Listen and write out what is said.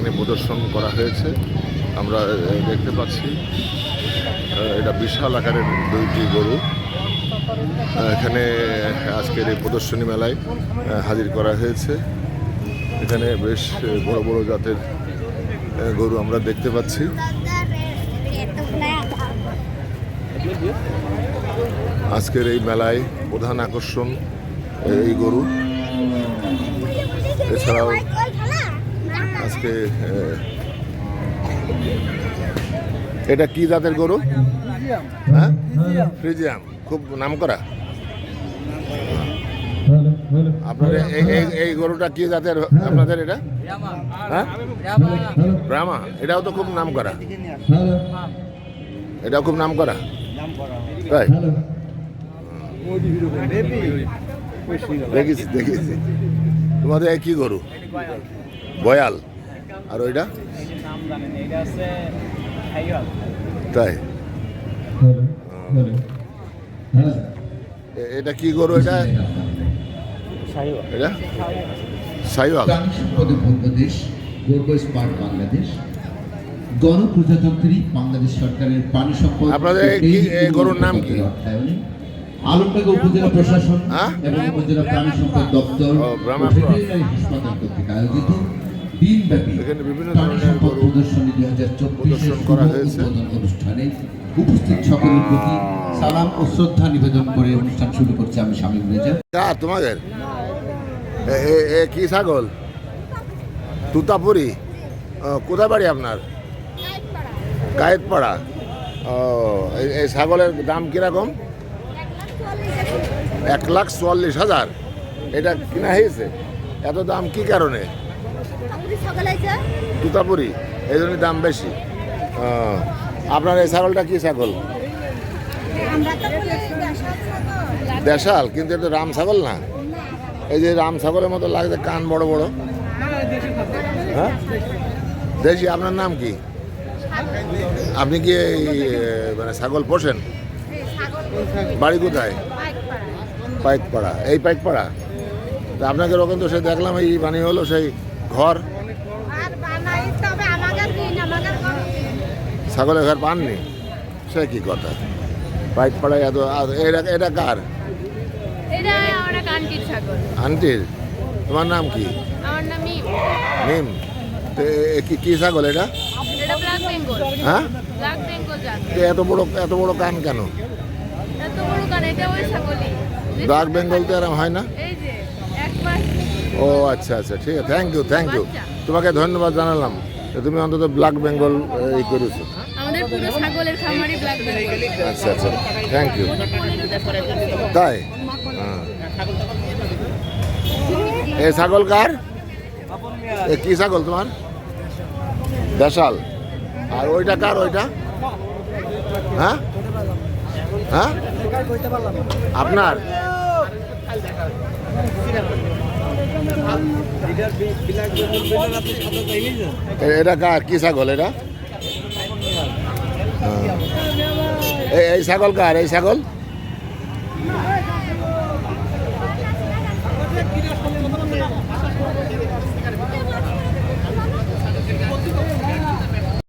এখানে প্রদর্শন করা হয়েছে। আমরা দেখতে পাচ্ছি এটা বিশাল আকারের দুইটি গরু। এখানে আজকের এই প্রদর্শনী মেলায় হাজির করা হয়েছে। এখানে বেশ বড় বড় জাতের গরু আমরা দেখতে পাচ্ছি। আজকের এই মেলায় প্রধান আকর্ষণ এই গরু। এছাড়াও আজকে এটা কি জাতের গরু? হ্যাঁ? ফ্রিজিয়াম। খুব নাম করা আপনার এই গরুটা কি জাতের? আপনাদের এটা? হ্যাঁ? এটাও তো খুব নাম করা এটাও খুব নাম করা তাই? দেখেছি দেখেছি তোমাদের কি গরু? বয়াল। আর ওইটা? তাই? এটা কি গরু এটা? এটা? সাইওয়াল। বাংলাদেশ স্মার্ট বাংলাদেশ গণপ্রজাতন্ত্রী বাংলাদেশ সরকারের প্রাণী সম্পদ আপনাদের গরুর নাম কি? আলমবাগ উপজেলা প্রশাসন হ্যাঁ? এবং উপজেলা প্রাণী সম্পদ দপ্তর হাসপাতাল কর্তৃক আয়োজিত দিনব্যাপী এখানে বিভিন্ন ধরনের গরু প্রদর্শনী দুই হাজার প্রদর্শন করা হয়েছে। অনুষ্ঠানে উপস্থিত সকলের প্রতি সালাম ও শ্রদ্ধা নিবেদন করে অনুষ্ঠান শুরু করছে আমি স্বামী রেজা। তোমাদের? এ- কি ছাগল? তুতাপুরি? কোথায় বাড়ি আপনার? গায়েতপাড়া ও এই ছাগলের দাম কীরকম? এক লাখ চুয়াল্লিশ হাজার। এটা কিনা হয়েছে? এত দাম কি কারণে? তুতাপুরি এই জন্য দাম বেশি। আপনার এই ছাগলটা কি ছাগল? দেশাল কিন্তু এটা রাম ছাগল না। এই যে রাম ছাগলের মতো লাগছে কান বড় বড়। হ্যাঁ? দেশি আপনার নাম কি? আপনি কি এই, মানে ছাগল পোষেন? বাড়ি কোথায়? পাইকপাড়া। এই পাইকপাড়া? তা আপনাকে ওখান তো সে দেখলাম এই বানিয়ে হলো সেই ঘর। ছাগলের ঘর পাননি সে কি কথা? পাইকপাড়ায় এত আর এটা এটা কার? আন্টির তোমার নাম কি? মিম। কি কি ছাগল এটা? হ্যাঁ? এত বড় এত বড় কান কেন? এত ব্ল্যাক বেঙ্গল তো এরম হয় না? ও আচ্ছা আচ্ছা ঠিক আছে। থ্যাংক ইউ থ্যাংক ইউ তোমাকে ধন্যবাদ জানালাম তুমি অন্তত ব্ল্যাক বেঙ্গল এই করেছ। পুরো ছাগলের খামারই ব্ল্যাক বেঙ্গল আচ্ছা আচ্ছা। থ্যাংক ইউ তাই? হ্যাঁ। এ ছাগল কার? এ কি ছাগল তোমার? দেশাল। আর ওইটা কার ওইটা? হ্যাঁ? হ্যাঁ? আপনার? এটা কার? কি ছাগল এটা? এই ছাগল কার? এই ছাগল?